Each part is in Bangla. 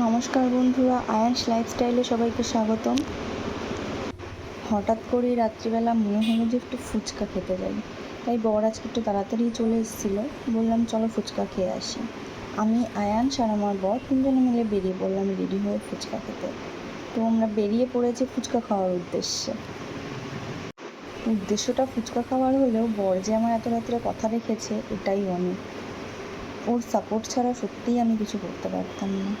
নমস্কার বন্ধুরা, আয়ান্স লাইফস্টাইলে সবাইকে স্বাগতম। হঠাৎ করেই রাত্রিবেলা মনে হলো যে একটু ফুচকা খেতে যাই। তাই বর আজকে একটু তাড়াতাড়ি চলে এসেছিল। বললাম, চলো ফুচকা খেয়ে আসি। আমি, আয়ান্স আর আমার বর তিনজনে মিলে বেরিয়ে পড়লাম রেডি হয়ে ফুচকা খেতে। তো আমরা বেরিয়ে পড়েছি ফুচকা খাওয়ার উদ্দেশ্যে। উদ্দেশ্যটা ফুচকা খাওয়ার হলেও বর যে আমার এত রাত্রে কথা রেখেছে, এটাই অনেক। ওর সাপোর্ট ছাড়া সত্যিই আমি কিছু করতে পারতাম না।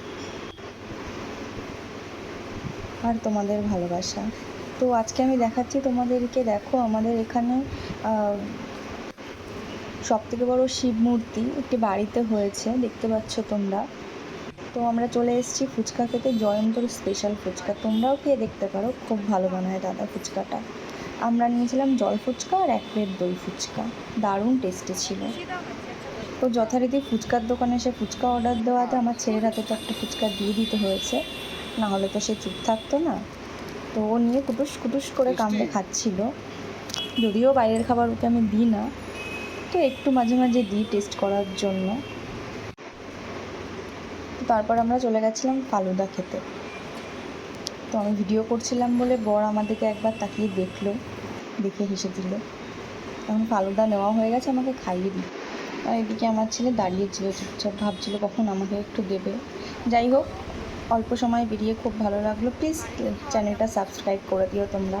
আর তোমাদের ভালোবাসা। তো আজকে আমি দেখাচ্ছি তোমাদেরকে, দেখো আমাদের এখানে সব থেকে বড় শিব মূর্তি একটি বাড়িতে হয়েছে, দেখতে পাচ্ছ তোমরা। তো আমরা চলে এসেছি ফুচকা খেতে, জয়ন্তর স্পেশাল ফুচকা। তোমরাও খেয়ে দেখতে পারো, খুব ভালো বানায় দাদা ফুচকাটা। আমরা নিয়েছিলাম জল ফুচকা আর এক প্লেট দই ফুচকা। দারুণ টেস্টি ছিল। তো যথারীতি ফুচকার দোকানে এসে ফুচকা অর্ডার দেওয়াতে আমার ছেলের হাতে তো একটা ফুচকা দিয়ে দিতে হয়েছে। না হলে তো সে চুপ থাকতো না। তো ও নিয়ে কুটুস কুটুস করে কামড়ে খাচ্ছিল। যদিও বাইরের খাবার ওকে আমি দিই না তো একটু মাঝে মাঝে দিই টেস্ট করার জন্য। তারপর আমরা চলে গেছিলাম ফালুদা খেতে। তো আমি ভিডিও করছিলাম বলে বর আমাদেরকে একবার তাকিয়ে দেখল দেখে হেসে দিল। এখন ফালুদা নেওয়া হয়ে গেছে আমাকে খাইয়ে দিই আর এদিকে আমার ছেলে দাঁড়িয়েছিল চুপচাপ ভাবছিল কখন আমাকে একটু দেবে। যাই হোক অল্প সময় বেরিয়ে খুব ভালো লাগল। প্লিজ চ্যানেলটা সাবস্ক্রাইব করে দিও তোমরা।